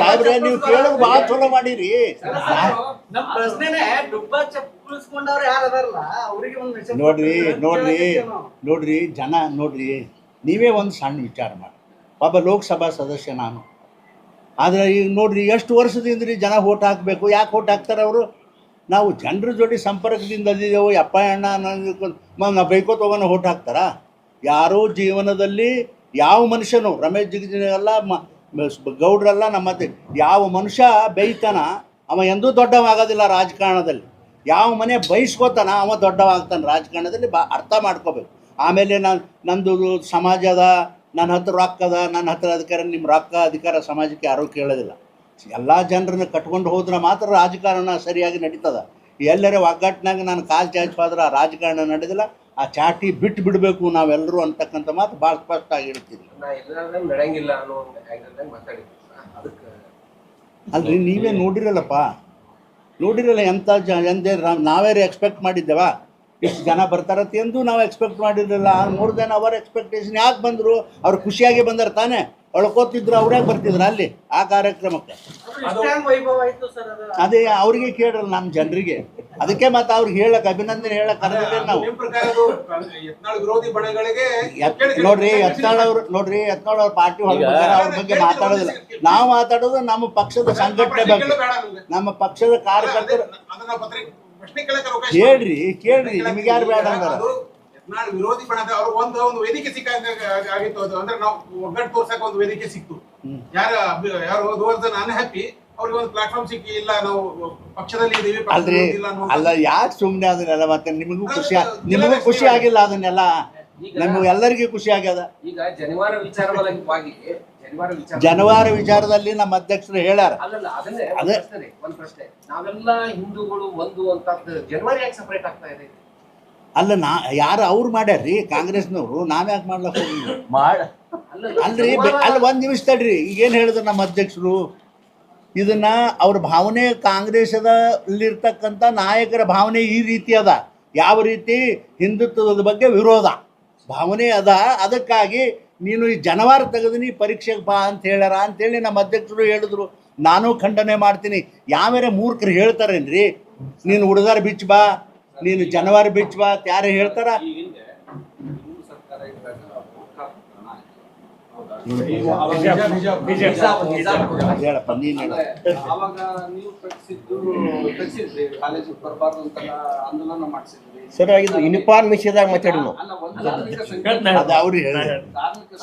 ಸಾಹೇಬ್ರೆ ನೀವು ಕೇಳೋದು ಬಹಳ ಚಲೋ ಮಾಡಿರಿ. ನಮ್ಮ ಪ್ರಶ್ನೆನೇ ಡುಬ್ಬ ಚಪ್ಪಳಿಸ್ಕೊಂಡವ್ರು ಯಾರು ಅದಾರಲ್ಲ ಅವರಿಗೆ ಒಂದು message ನೋಡ್ರಿ ನೋಡ್ರಿ ನೋಡ್ರಿ ಜನ ನೋಡ್ರಿ ನೀವೇ ಒಂದು ಸಣ್ಣ ವಿಚಾರ ಮಾಡಿ. ಒಬ್ಬ ಲೋಕಸಭಾ ಸದಸ್ಯ ನಾನು. ಆದರೆ ಈಗ ನೋಡಿರಿ, ಎಷ್ಟು ವರ್ಷದಿಂದ ರೀ ಜನ ಓಟ್ ಹಾಕಬೇಕು? ಯಾಕೆ ಓಟ್ ಹಾಕ್ತಾರೆ ಅವರು? ನಾವು ಜನರ ಜೋಡಿ ಸಂಪರ್ಕದಿಂದ ಅದಿದ್ದೇವೆ ಅಪ್ಪ ಅಣ್ಣ ನಾವು ಬೈಕೋ ಹೋಗೋಣ ಓಟ್ ಹಾಕ್ತಾರ? ಯಾರೋ ಜೀವನದಲ್ಲಿ ಯಾವ ಮನುಷ್ಯನು, ರಮೇಶ್ ಜಿಗಜಿನಲ್ಲ ಗೌಡ್ರಲ್ಲ ನಮ್ಮ ಯಾವ ಮನುಷ್ಯ ಬೈತಾನ ಅವ ಎಂದೂ ದೊಡ್ಡವಾಗೋದಿಲ್ಲ ರಾಜಕಾರಣದಲ್ಲಿ. ಯಾವ ಮನೆ ಬಯಸ್ಕೋತಾನ ಅವ ದೊಡ್ಡವಾಗ್ತಾನೆ ರಾಜಕಾರಣದಲ್ಲಿ ಬಾ, ಅರ್ಥ ಮಾಡ್ಕೋಬೇಕು. ಆಮೇಲೆ ನಾನು, ನಂದು ಸಮಾಜದ ನನ್ನ ಹತ್ರ ರೊಕ್ಕ ಅದ ನನ್ನ ಹತ್ರ ಅಧಿಕಾರ ನಿಮ್ಮ ರೊಕ್ಕ ಅಧಿಕಾರ ಸಮಾಜಕ್ಕೆ ಯಾರೂ ಕೇಳೋದಿಲ್ಲ. ಎಲ್ಲ ಜನರನ್ನ ಕಟ್ಕೊಂಡು ಹೋದ್ರೆ ಮಾತ್ರ ರಾಜಕಾರಣ ಸರಿಯಾಗಿ ನಡೀತದ. ಎಲ್ಲರೇ ಒಗ್ಗಟ್ಟಿನಾಗ ನಾನು ಕಾಲು ಚಾಚು ಹೋದ್ರೆ ಆ ರಾಜಕಾರಣ ನಡೆದಿಲ್ಲ. ಆ ಚಾಟಿ ಬಿಟ್ಟು ಬಿಡಬೇಕು ನಾವೆಲ್ಲರೂ ಅಂತಕ್ಕಂಥ ಮಾತು ಭಾಳ ಸ್ಪಷ್ಟ ಆಗಿ ಹೇಳ್ತೀನಿ ಅಲ್ರಿ ನೀವೇ ನೋಡಿರಲ್ಲಪ್ಪ. ನೋಡಿರಲ್ಲ ಎಂಥ ಜ ಎಂದೇ ನಾವೇ ಎಕ್ಸ್ಪೆಕ್ಟ್ ಮಾಡಿದ್ದೇವ? ಇಷ್ಟು ಜನ ಬರ್ತಾರತ್ತೆ ಎಂದು ನಾವು ಎಕ್ಸ್ಪೆಕ್ಟ್ ಮಾಡಿರಲಿಲ್ಲ. ಮೂರು ದೆನ್ ಅವರ ಎಕ್ಸ್ಪೆಕ್ಟೇಷನ್ ಯಾಕೆ ಬಂದರು? ಅವ್ರು ಖುಷಿಯಾಗಿ ಬಂದರು ತಾನೇ? ಒಳ್ಕೋತಿದ್ರು ಅವ್ರ್ಯಾಕೆ ಬರ್ತಿದ್ರು ಅಲ್ಲಿ ಆ ಕಾರ್ಯಕ್ರಮಕ್ಕೆ? ಅದು ಅವ್ರಿಗೆ ಕೇಳ್ರಲ್ಲ ನಮ್ಮ ಜನರಿಗೆ. ಅದಕ್ಕೆ ಮತ್ತೆ ಅವ್ರಿಗೆ ಹೇಳಕ್ ಅಭಿನಂದನೆ ಹೇಳಕ್ ನಾವು. ನೋಡ್ರಿ ಯತ್ನಾಳ್ ಅವ್ರು ನೋಡ್ರಿ ಯತ್ನಾಳ್ ಅವ್ರ ಪಾರ್ಟಿ ಹೊರಗೆ ಅವ್ರ ಬಗ್ಗೆ ಮಾತಾಡೋದಿಲ್ಲ. ನಾವು ಮಾತಾಡೋದು ನಮ್ಮ ಪಕ್ಷದ ಸಂಘಟನೆ ಬಗ್ಗೆ. ನಮ್ಮ ಪಕ್ಷದ ಕಾರ್ಯಕರ್ತರು ಕೇಳ್ರಿ ಕೇಳ್ರಿ ನಿಮ್ಗೆ ಯಾರು ಬೇಡ ಯತ್ನಾಳ್ ವಿರೋಧಿ ಬಣದ ಅವ್ರ ಒಂದು ಒಂದು ವೇದಿಕೆ ಸಿಕ್ಕ ಆಗಿತ್ತು ಅದು. ಅಂದ್ರೆ ನಾವು ಒಗ್ಗಟ್ಟು ತೋರ್ಸಕ್ ಒಂದು ವೇದಿಕೆ ಸಿಕ್ತು. ಯಾರ ಯಾರು ದೋರ್ಸ ನಾನು ಹ್ಯಾಪಿ ಅವ್ರಿಗೆ ಒಂದು ಪ್ಲಾಟ್ಫಾರ್ಮ್ ಸಿಕ್ಕಿ ಇಲ್ಲ ನಾವು ಪಕ್ಷದಲ್ಲಿ ಇದೀವಿ ಅಲ್ರಿ ಅಲ್ಲ ಯಾಕೆ ಸುಮ್ಮನೆ ಅದನ್ನೆಲ್ಲ ಮತ್ತೆ ನಿಮಗೂ ಖುಷಿ ನಿಮಗೂ ಖುಷಿ ಆಗಿಲ್ಲ ಅದನ್ನೆಲ್ಲ? ನಮಗೂ ಎಲ್ಲರಿಗೂ ಖುಷಿ ಆಗ್ಯದ. ಈಗ ಜನಿವಾರ ವಿಚಾರವಾಗಿ ಜನಿವಾರ ವಿಚಾರ ಜನವಾರ ವಿಚಾರದಲ್ಲಿ ನಮ್ಮ ಅಧ್ಯಕ್ಷರು ಹೇಳ್ಯಾರ. ಅಲ್ಲಲ್ಲ ಅದನ್ನೇ ಒಂದ್ ಅದೇ. ಒಂದ್ ಪ್ರಶ್ನೆ. ನಾವೆಲ್ಲ ಹಿಂದೂಗಳು ಒಂದು ಅಂತ ಜನವರಿ ಯಾಕೆ ಸಪರೇಟ್ ಆಗ್ತಾ ಇದೆ? ಅಲ್ಲ ನಾ ಯಾರು ಅವ್ರು ಮಾಡ್ಯಾರ್ರಿ? ಕಾಂಗ್ರೆಸ್ನವರು ನಾವ್ಯಾಕೆ ಮಾಡ್ಲಕ್ ಹೋಗಿದ್ವಿ ಮಾಡ. ಅಲ್ರಿ ಅಲ್ಲಿ ಒಂದ್ ನಿಮಿಷ ತಡ್ರಿ. ಈಗೇನು ಹೇಳಿದ್ರು ನಮ್ಮ ಅಧ್ಯಕ್ಷರು? ಇದನ್ನ ಅವ್ರ ಭಾವನೆ ಕಾಂಗ್ರೆಸ್ದಲ್ಲಿರ್ತಕ್ಕಂಥ ನಾಯಕರ ಭಾವನೆ ಈ ರೀತಿ ಅದ. ಯಾವ ರೀತಿ ಹಿಂದುತ್ವದ ಬಗ್ಗೆ ವಿರೋಧ? ಭಾವನೆ ಅದ, ಅದಕ್ಕಾಗಿ ನೀನು ಈ ಜನವಾರ ತೆಗೆದಿನಿ, ಪರೀಕ್ಷೆಗೆ ಬಾ ಅಂತ ಹೇಳ್ಯಾರ ಅಂತೇಳಿ ನಮ್ಮ ಅಧ್ಯಕ್ಷರು ಹೇಳಿದ್ರು. ನಾನು ಖಂಡನೆ ಮಾಡ್ತೀನಿ. ಯಾವ್ಯಾರ ಮೂರ್ಖರು ಹೇಳ್ತಾರೇನ್ರಿ? ನೀನು ಹುಡುಗಾರ ಬಿಚ್ಚ ಬಾ, ನೀನು ಜನವಾರ ಬಿಚ್ಚ ಬಾ ಯಾರು ಹೇಳ್ತಾರ? ಸರ್ ಯೂನಿಫಾರ್ಮ್ ವಿಷಯದಾಗ ಮಾತಾಡಿ ನಾವು. ಅದು ಅವ್ರು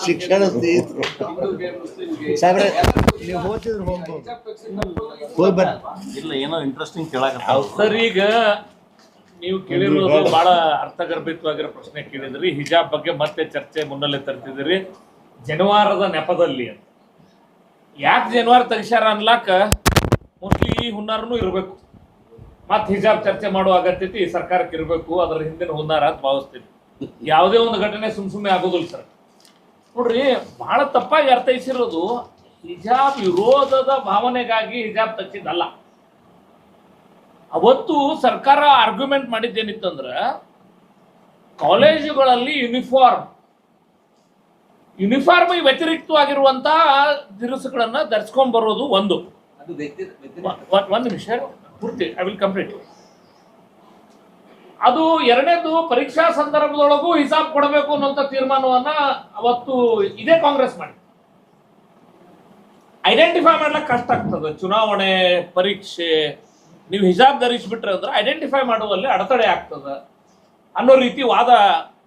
ಶಿಕ್ಷಣ ಸ್ನೇಹಿತರು ನೀವು ಹೋಗ್ತಿದ್ರು ಹೋಗ್ಬೋದು. ಹಿಜಾಬ್ ತೆಗ್ಸಿದ್ದು ಹೋಗಿ ಬರ್ರಿ. ಇಲ್ಲ ಏನೋ ಇಂಟ್ರೆಸ್ಟಿಂಗ್ ಕೇಳಾಕ ಸರ್ ಈಗ ನೀವು ಕೇಳಿರೋದು ಬಹಳ ಅರ್ಥಗರ್ಭಿತವಾಗಿರೋ ಪ್ರಶ್ನೆ ಕೇಳಿದ್ರಿ. ಹಿಜಾಬ್ ಬಗ್ಗೆ ಮತ್ತೆ ಚರ್ಚೆ ಮುನ್ನೆಲೆ ತರ್ತಿದ್ರಿ ಜನವಾರದ ನೆಪದಲ್ಲಿ ಅಂತ. ಯಾಕೆ ಜನವಾರ ತೆಗಿಸ್ಯಾರ ಅನ್ಲಾಕ ಮೋಸ್ಟ್ಲಿ ಈ ಹುನ್ನಾರನು ಇರಬೇಕು. ಮತ್ತೆ ಹಿಜಾಬ್ ಚರ್ಚೆ ಮಾಡುವ ಅಗತ್ಯತೆ ಸರ್ಕಾರಕ್ಕೆ ಇರಬೇಕು, ಅದರ ಹಿಂದಿನ ಹುನ್ನಾರ ಅಂತ ಭಾವಿಸ್ತೀನಿ. ಯಾವುದೇ ಒಂದು ಘಟನೆ ಸುಮ್ ಸುಮ್ಮನೆ ಆಗೋದಿಲ್ಲ ಸರ್. ನೋಡ್ರಿ ಬಹಳ ತಪ್ಪಾಗಿ ಅರ್ಥೈಸಿರೋದು ಹಿಜಾಬ್ ವಿರೋಧದ ಭಾವನೆಗಾಗಿ ಹಿಜಾಬ್ ತೆಗ್ಸಿದ್ದಲ್ಲ. ಅವತ್ತು ಸರ್ಕಾರ ಆರ್ಗ್ಯುಮೆಂಟ್ ಮಾಡಿದ್ದೇನಿತ್ತಂದ್ರ, ಕಾಲೇಜುಗಳಲ್ಲಿ ಯೂನಿಫಾರ್ಮ್ ಯೂನಿಫಾರ್ಮ್ ವ್ಯತಿರಿಕ್ತವಾಗಿರುವಂತಹ ದಿರಸುಗಳನ್ನ ಧರಿಸ್ಕೊಂಡ್ ಬರೋದು ಒಂದು. ಒಂದು ನಿಮಿಷ ಪೂರ್ತಿ ಐ ವಿಲ್ ಕಂಪ್ಲೀಟ್ ಅದು ಎರಡನೇದು ಪರೀಕ್ಷಾ ಸಂದರ್ಭದೊಳಗೂ ಹಿಸಾಬ್ ಕೊಡಬೇಕು ಅನ್ನುವಂಥ ತೀರ್ಮಾನವನ್ನ ಅವತ್ತು ಇದೇ ಕಾಂಗ್ರೆಸ್ ಮಾಡಿ ಐಡೆಂಟಿಫೈ ಮಾಡ್ಲಿಕ್ಕೆ ಕಷ್ಟ ಆಗ್ತದೆ. ಚುನಾವಣೆ ಪರೀಕ್ಷೆ ನೀವು ಹಿಜಾಬ್ ಧರಿಸ್ಬಿಟ್ರೆ ಅಂದ್ರೆ ಐಡೆಂಟಿಫೈ ಮಾಡುವಲ್ಲಿ ಅಡೆತಡೆ ಆಗ್ತದೆ ಅನ್ನೋ ರೀತಿ ವಾದ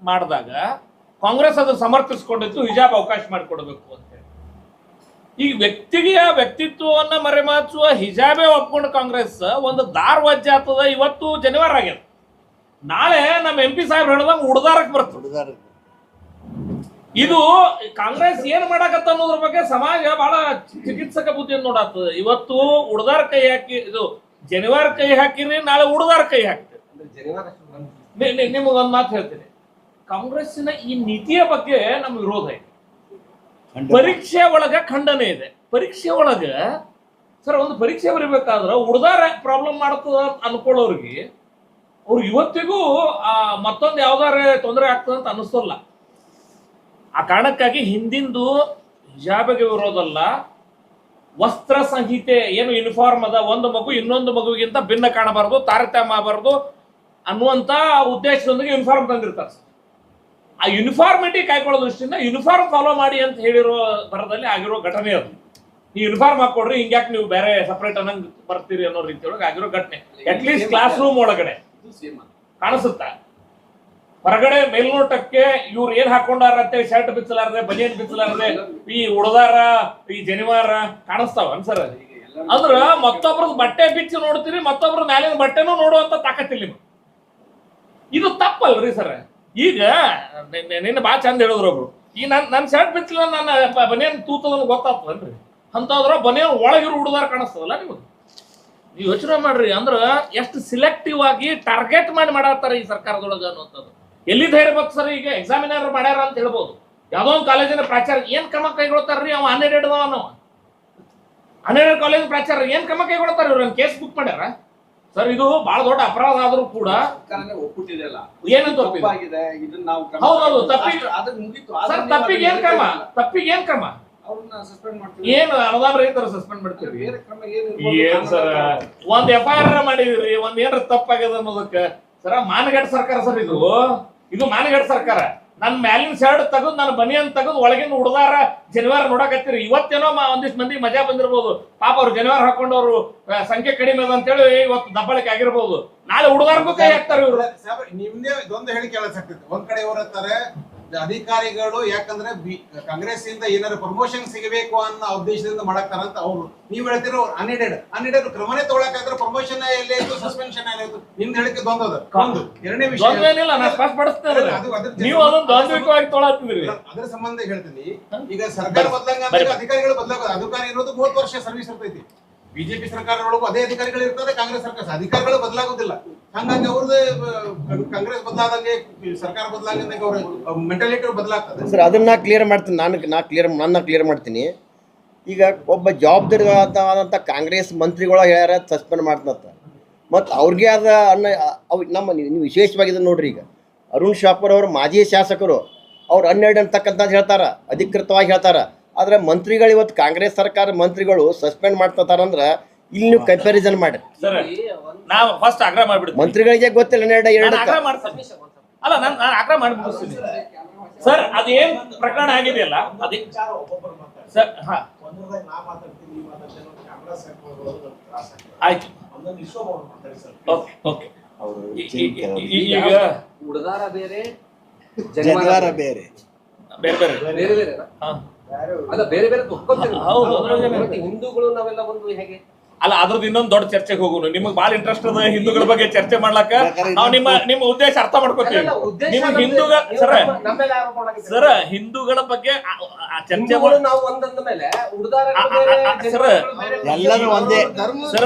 ಮಾಡಿದಾಗ ಕಾಂಗ್ರೆಸ್ ಅದು ಸಮರ್ಥಿಸ್ಕೊಂಡಿದ್ದು ಹಿಜಾಬ್ ಅವಕಾಶ ಮಾಡಿಕೊಡ್ಬೇಕು ಅಂತ ಈ ವ್ಯಕ್ತಿಗೆ ವ್ಯಕ್ತಿತ್ವವನ್ನ ಮರೆಮಾಚುವ ಹಿಜಾಬೇ ಒಪ್ಕೊಂಡು ಕಾಂಗ್ರೆಸ್ ಒಂದು ದಾರ್ವಜ್ಜ ಆಗ್ತದ. ಇವತ್ತು ಜನಿವಾರ ಆಗ್ಯದ. ನಾಳೆ ನಮ್ಮ ಎಂ ಪಿ ಸಾಹೇಬ್ ಹೇಳ್ದಂಗೆ ಉಡ್ದಾರಕ್ಕೆ ಬರ್ತದೆ. ಇದು ಕಾಂಗ್ರೆಸ್ ಏನ್ ಮಾಡಕತ್ತ ಅನ್ನೋದ್ರ ಬಗ್ಗೆ ಸಮಾಜ ಬಹಳ ಚಿಕಿತ್ಸಕ ಬುದ್ಧಿಯನ್ನು ನೋಡಾತದ ಇವತ್ತು ಉಡದಾರ ಕೈ ಹಾಕಿ ಇದು ಜನಿವಾರ ಕೈ ಹಾಕಿರಿ ನಾಳೆ ಉಡದಾರ ಕೈ ಜನಿವಾರ ನಿಮಗೊಂದು ಮಾತು ಹೇಳ್ತೀನಿ. ಕಾಂಗ್ರೆಸ್ಸಿನ ಈ ನೀತಿಯ ಬಗ್ಗೆ ನಮ್ಮ ವಿರೋಧ ಇದೆ. ಪರೀಕ್ಷೆ ಒಳಗ ಖಂಡನೆ ಇದೆ ಪರೀಕ್ಷೆ ಒಳಗ ಸರ್ ಒಂದು ಪರೀಕ್ಷೆ ಬರಿಬೇಕಾದ್ರೆ ಉಡ್ದಾರ ಪ್ರಾಬ್ಲಮ್ ಮಾಡ್ತದ ಅಂತ ಅನ್ಕೊಳ್ಳೋರಿಗೆ ಅವ್ರು ಇವತ್ತಿಗೂ ಆ ಮತ್ತೊಂದು ಯಾವ್ದಾರ ತೊಂದರೆ ಆಗ್ತದ ಅಂತ ಅನಿಸ್ತಲ್ಲ ಆ ಕಾರಣಕ್ಕಾಗಿ ಹಿಂದಿಂದು ಹಿಜಾಬಿಗೆ ವಿರೋಧಲ್ಲ ವಸ್ತ್ರ ಸಂಹಿತೆ ಏನು ಯೂನಿಫಾರ್ಮ್ ಅದ ಒಂದು ಮಗು ಇನ್ನೊಂದು ಮಗುವಿಗಿಂತ ಭಿನ್ನ ಕಾಣಬಾರದು ತಾರತಮ್ಯ ಆಗಬಾರದು ಅನ್ನುವಂತ ಉದ್ದೇಶದೊಂದಿಗೆ ಯೂನಿಫಾರ್ಮ್ ತಂದಿರ್ತಾರೆ ಸರ್. ಆ ಯೂನಿಫಾರ್ಮಿಟಿ ಕಾಯ್ಕೊಳ್ಳೋ ದೃಷ್ಟಿಯಿಂದ ಯೂನಿಫಾರ್ಮ್ ಫಾಲೋ ಮಾಡಿ ಅಂತ ಹೇಳಿರೋ ಬರದಲ್ಲಿ ಆಗಿರೋ ಘಟನೆ ಅದು. ನೀವು ಯೂನಿಫಾರ್ಮ್ ಹಾಕೊಡ್ರಿ ಹಿಂಗ್ಯಾಕ್ ನೀವು ಬೇರೆ ಸಪರೇಟ್ ಅನ್ನಂಗ್ ಬರ್ತೀರಿ ಅನ್ನೋ ರೀತಿಯೊಳಗೆ ಆಗಿರೋ ಘಟನೆ. ಅಟ್ಲೀಸ್ಟ್ ಕ್ಲಾಸ್ ರೂಮ್ ಒಳಗಡೆ. ಕಾಣಿಸುತ್ತ? ಹೊರಗಡೆ ಮೇಲ್ನೋಟಕ್ಕೆ ಇವ್ರು ಏನ್ ಹಾಕೊಂಡಾರ ಅಂತೇಳಿ ಶರ್ಟ್ ಬಿಚ್ಚಲಾರದೆ ಬನಿಯನ್ ಬಿಚ್ಚಲಾರದೆ ಈ ಉಡದಾರ ಈ ಜನಿವಾರ ಕಾಣಿಸ್ತಾವ ಅನ್ಸರ್ ಅಂದ್ರ ಮತ್ತೊಬ್ರದ್ ಬಟ್ಟೆ ಬಿಚ್ಚಿ ನೋಡ್ತೀರಿ ಮತ್ತೊಬ್ರ ಮ್ಯಾಲಿನ ಬಟ್ಟೆನೂ ನೋಡುವಂತ ತಾಕತ್ತಿಲ್ಲ ಇದು ತಪ್ಪಲ್ರಿ ಸರ್. ಈಗ ನಿನ್ನ ಭಾಳ ಚಂದ ಹೇಳಿದ್ರು ಒಬ್ರು. ಈ ನನ್ ನನ್ನ ಶರ್ಟ್ ಬಿಚ್ಚಲ ನನ್ನ ಬನಿಯನ್ ತೂತದ ಗೊತ್ತಾಗ್ತದನ್ರಿ ಅಂತಂದ್ರ ಬನಿಯನ್ ಒಳಗಿರೋ ಹುಡುದಾರ ಕಾಣಿಸ್ತದಲ್ಲ ನಿಮಗೆ? ನೀವು ಯೋಚನೆ ಮಾಡ್ರಿ, ಅಂದ್ರ ಎಷ್ಟು ಸಿಲೆಕ್ಟಿವ್ ಆಗಿ ಟಾರ್ಗೆಟ್ ಮಾಡಿ ಮಾಡತ್ತಾರ ಈ ಸರ್ಕಾರದೊಳಗ ಅನ್ನುವಂಥದ್ದು. ಎಲ್ಲಿ ಧೈರ್ಯ ಬಂತು ಸರ್ ಈಗ ಎಕ್ಸಾಮಿನರ್ ಮಾಡ್ಯಾರ ಅಂತ ಹೇಳ್ಬೋದು. ಯಾವ್ದೋ ಒಂದು ಕಾಲೇಜಿನ ಪ್ರಾಚಾರ್ಯ, ಏನ್ ಕ್ರಮ ಕೈಗೊಳ್ತಾರ್ರಿ ಅವ? ಹನ್ನೆರಡು ನಾವು ಹನ್ನೆರಡು ಕಾಲೇಜ್ ಪ್ರಾಚಾರ್ಯ, ಏನ್ ಕ್ರಮ ಕೈಗೊಳ್ತಾರ ಇವ್ರ? ಕೇಸ್ ಬುಕ್ ಮಾಡ್ಯಾರ? ಸರ್ ಇದು ಬಹಳ ದೊಡ್ಡ ಅಪರಾಧ ಆದ್ರೂ ಕೂಡ ಸರ್ಕಾರನೇ ಒಪ್ಪಿಟ್ಟಿದೆಯಲ್ಲ ಏನಂತ? ತಪ್ಪಾಗಿದೆ ಇದನ್ನ ನಾವು ಹೌದೌದು. ತಪ್ಪಿಗೆ- ಅಷ್ಟು- ಮುಗೀತು. ಸರ್ ತಪ್ಪಿಗೆ ಏನ್ ಕ್ರಮ. ತಪ್ಪಿಗೆ ಏನ್ ಕ್ರಮ? ಅವ್ರನ್ನ ಸಸ್ಪೆಂಡ್ ಮಾಡ್ತೀವಿ. ಏನು ಅನುದಾನ ರಹಿತರ ಸಸ್ಪೆಂಡ್ ಮಾಡ್ತೀವಿ ಬೇರೆ ಕ್ರಮ ಏನು ಏನ್ ಸರ್ ಒಂದ್ ಎಫ್ ಐ ಆರ್ ಮಾಡಿದ್ರಿ ಒಂದ್ ಏನ್ರ ತಪ್ಪಾಗ್ಯದ ಅನ್ನೋದಕ್ಕೆ. ಸರ ಮಾನಗಡ್ ಸರ್ಕಾರ ಸರ್ ಇದು. ಇದು ಮಾನಗಡ್ ಸರ್ಕಾರ. ನನ್ ಮ್ಯಾಲಿನ ಶರ್ಟ್ ತೆಗೆದು ನನ್ನ ಬನಿಯನ್ ತೆಗೆದು, ಒಳಗಿನ ಹುಡುಗಾರ ಜನಿವಾರ ನೋಡಕತ್ತೀರಿ. ಇವತ್ತೇನೋ ಒಂದಿಷ್ಟು ಮಂದಿ ಮಜಾ ಬಂದಿರ್ಬೋದು. ಪಾಪ ಅವ್ರು ಜನಿವಾರ ಹಾಕೊಂಡವ್ರು ಸಂಖ್ಯೆ ಕಡಿಮೆ ಅದ ಅಂತೇಳಿ ಇವತ್ತು ದಬ್ಬಳಿಕೆ ಆಗಿರ್ಬೋದು. ನಾಳೆ ಹುಡುಗಾರ್ಗೂ ಕೈ ಹಾಕ್ತಾರೆ ಇವರು. ನಿಮ್ದೇ ಹೇಳಿ ಕೇಳಿಸ್ತಿತ್ತು ಒಂದ್ ಕಡೆ ಇವ್ರ ಅಧಿಕಾರಿಗಳು ಯಾಕಂದ್ರೆ ಬಿ- ಕಾಂಗ್ರೆಸ್ ಇಂದ ಏನಾದ್ರು ಪ್ರಮೋಷನ್ ಸಿಗಬೇಕು ಅನ್ನೋ ಉದ್ದೇಶದಿಂದ ಮಾಡಕ್ತಾರ ಅಂತ ಅವ್ರು. ನೀವ್ ಹೇಳ್ತಿರೋ ಅನ್ಎಡೆಡ್ ಅನ್ಎಡೆಡ್ ಕ್ರಮನೇ ತಗೊಳಕಾದ್ರೆ ಪ್ರಮೋಷನ್ ಎಲ್ಲಾಯ್ತು ಸಸ್ಪೆನ್ಷನ್ ಎಲ್ಲಾಯ್ತು ನಿಮ್ದು ಹೇಳಿಕೆ ದ್ವಂದ್ವದ? ಒಂದು ಎರಡನೇ ವಿಷಯ. ಅದ್ರ- ನೀವು ಅದನ್ನ ದ್ವಂದ್ವಿಕವಾಗಿ ತೊಳತ್ತಿದ್ರಿ ಅದ್ರ ಸಂಬಂಧ ಹೇಳ್ತೀನಿ. ಈಗ ಸರ್ಕಾರ ಬದಲಾಗ. ಅಧಿಕಾರಿಗಳು ಬದಲಾಗ ಅಧಿಕಾರಿ ಇರೋದು ಮೂವತ್ತು ವರ್ಷ ಸರ್ವಿಸ್ ಇರ್ತೈತಿ. ಬಿಜೆಪಿ ಸರ್ಕಾರದೊಳಗೂ ಅದೇ ಅಧಿಕಾರಿಗಳು ಇರ್ತದೆ ಕಾಂಗ್ರೆಸ್ ಸರ್ಕಾರ. ಅಧಿಕಾರಿಗಳು ಬದಲಾಗೋದಿಲ್ಲ ಹಂಗಾಗಿ ಅವ್ರದ್ದು ಕಾಂಗ್ರೆಸ್ ಬದಲಾದಂಗೆ, ಸರ್ಕಾರ ಬದಲಾಗಂಗೆ ಅವ್ರ ಮೆಂಟಾಲಿಟಿ ಬದಲಾಗ್ತದೆ ಸರ್, ಅದನ್ನ ಕ್ಲಿಯರ್ ಮಾಡ್ತೀನಿ. ನಾನು, ನಾ ಕ್ಲಿಯರ್ ನನ್ನ ಕ್ಲಿಯರ್ ಮಾಡ್ತೀನಿ. ಈಗ ಒಬ್ಬ ಜವಾಬ್ದಾರಿ ಆದಂಥ ಕಾಂಗ್ರೆಸ್ ಮಂತ್ರಿಗಳ ಹೇಳ್ಯಾರ ಸಸ್ಪೆಂಡ್ ಮಾಡ್ತಂತ ಮತ್ತು ಅವ್ರಿಗೆ ಆದ ಅನ್ನ ಅವ್, ನಮ್ಮ, ನೀವು ವಿಶೇಷವಾಗಿ ಇದನ್ನ ನೋಡ್ರಿ ಈಗ. ಅರುಣ್ ಶಾಪರ್ ಅವರು ಮಾಜಿ ಶಾಸಕರು. ಅವ್ರು ಹನ್ನೆರಡು ಅಂತಕ್ಕಂಥದ್ದು ಹೇಳ್ತಾರ, ಅಧಿಕೃತವಾಗಿ ಹೇಳ್ತಾರ. ಆದರೆ ಮಂತ್ರಿಗಳು ಇವತ್ತು ಕಾಂಗ್ರೆಸ್ ಸರ್ಕಾರ ಮಂತ್ರಿಗಳು ಸಸ್ಪೆಂಡ್ ಮಾಡ್ತಾರಂದ್ರೆ ಇಲ್ಲಿ ನೀವು ಕಂಪ್ಯಾರಿಸನ್ ಮಾಡಿ ಸರ್ ನಾವು ಫಸ್ಟ್ ಆಗ್ರಹ ಮಾಡ್ಬಿಡ್ತೀವಿ. ಮಂತ್ರಿಗಳಿಗೆ ಗೊತ್ತಿಲ್ಲ ಎರಡು ಆಗ್ರಹ ಮಾಡ್ತೀನಿ. ಅಲ್ಲ ನಾನು ನಾನು ಆಗ್ರಹ ಮಾಡ್ಬಿಡ್ತೀನಿ. ಸರ್ ಅದೇನ್ ಪ್ರಕರಣ ಆಗಿದೆಯಲ್ಲ ಅದೇ. ಸರ್ ಹಾ. ಆಯ್ತು. Okay okay. ಈಗ ಬೇರೆ ಜನಿವಾರ ಬೇರೆ. ಬೇರೆ ಬೇರೆ. ಬೇರೆ ಬೇರೆ. ಹಾ. ಅಲ್ಲ ಬೇರೆ ಬೇರೆ ಹಿಂದೂಗಳು ನಾವೆಲ್ಲ ಒಂದು ಹೇಗೆ? ಅಲ್ಲ ಅದ್ರದ್ದು ಇನ್ನೊಂದು ದೊಡ್ಡ ಚರ್ಚೆಗೆ ಹೋಗೋಣ. ನಿಮಗೆ ಭಾಳ ಇಂಟ್ರೆಸ್ಟ್ ಅದ ಹಿಂದೂಗಳ ಬಗ್ಗೆ ಚರ್ಚೆ ಮಾಡ್ಲಾಕ. ನಾವು ನಿಮ್ಮ ನಿಮ್ಮ ಉದ್ದೇಶ ಅರ್ಥ ಮಾಡ್ಕೊತೀವಿ. ನಿಮ್ಮ ಹಿಂದೂಗ ಸರ. ಸರ ಹಿಂದೂಗಳ ಬಗ್ಗೆ ಆ- ಆ ಚರ್ಚೆ ನಾವು ಒಂದಂದ ಮೇಲೆ ಸರ್, ಎಲ್ಲರೂ ಒಂದೇ. ಸರ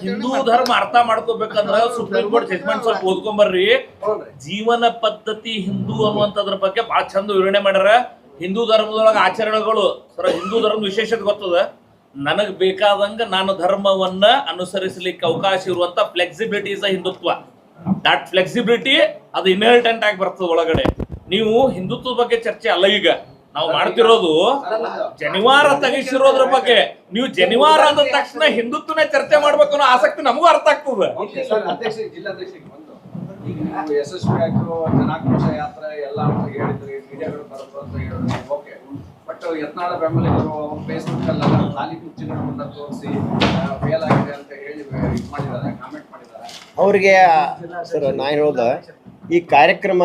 ಹಿಂದೂ ಧರ್ಮ ಅರ್ಥ ಮಾಡ್ಕೋಬೇಕಂದ್ರ ಸುಪ್ರೀಂ ಕೋರ್ಟ್ ಜಜ್ಮೆಂಟ್ ಸ್ವಲ್ಪ ಓದ್ಕೊಂಬರ್ರಿ. ಜೀವನ ಪದ್ಧತಿ ಹಿಂದೂ ಅನ್ನುವಂತದ್ರ ಬಗ್ಗೆ ಬಹಳ ಚಂದ ವಿವರಣೆ ಮಾಡ್ಯಾರ. ಹಿಂದೂ ಧರ್ಮದೊಳಗ ಆಚರಣೆಗಳು ಸರ ಹಿಂದೂ ಧರ್ಮದ ವಿಶೇಷತೆ ಗೊತ್ತದ? ನನಗೆ ಬೇಕಾದಂಗ ನಾನು ಧರ್ಮವನ್ನ ಅನುಸರಿಸಲಿಕ್ಕೆ ಅವಕಾಶ ಇರುವಂತ flexibility is Hindutva. That flexibility ಅದು ಇನ್ಹೆರಿಟೆಂಟ್ ಆಗಿ ಬರ್ತದ ಒಳಗಡೆ. ನೀವು ಹಿಂದುತ್ವದ ಬಗ್ಗೆ ಚರ್ಚೆ ಅಲ್ಲ ಈಗ. ನಾವು ಮಾಡ್ತಿರೋದು ಜನಿವಾರ ತಗಿಸಿರೋದ್ರ ಬಗ್ಗೆ. ನೀವು ಜನಿವಾರ ಅಂದ ತಕ್ಷಣ ಹಿಂದುತ್ವನೇ ಚರ್ಚೆ ಮಾಡ್ಬೇಕು ಅನ್ನೋ ಆಸಕ್ತಿ ನಮಗೂ ಅರ್ಥ ಆಗ್ತದೆ. ಯಶಸ್ವಿ ಆಯ್ತು ಜನಾಕ್ರೋಶ ಯಾತ್ರೆ ಎಲ್ಲ ಹೇಳಿದ್ರಿ ಮೀಡಿಯಾಗಳು ಬರೋದು ಅಂತ ಹೇಳಿದ್ರಿ ಓಕೆ ಬಟ್ ಯತ್ನಾಳ ಬೆಂಬಲಿಗರು ಫೇಸ್ಬುಕ್ ಅಲ್ಲೆಲ್ಲ ಖಾಲಿ ಕುರ್ಚಿಗಳನ್ನ ತೋರಿಸಿ ಫೇಲ್ ಆಗಿದೆ ಅಂತ ಹೇಳಿ ಮಾಡಿದ್ದಾರೆ ಕಾಮೆಂಟ್ ಮಾಡಿದ್ದಾರೆ. ಅವ್ರಿಗೆ ಸರ್, ನಾ ಹೇಳೋದು, ಈ ಕಾರ್ಯಕ್ರಮ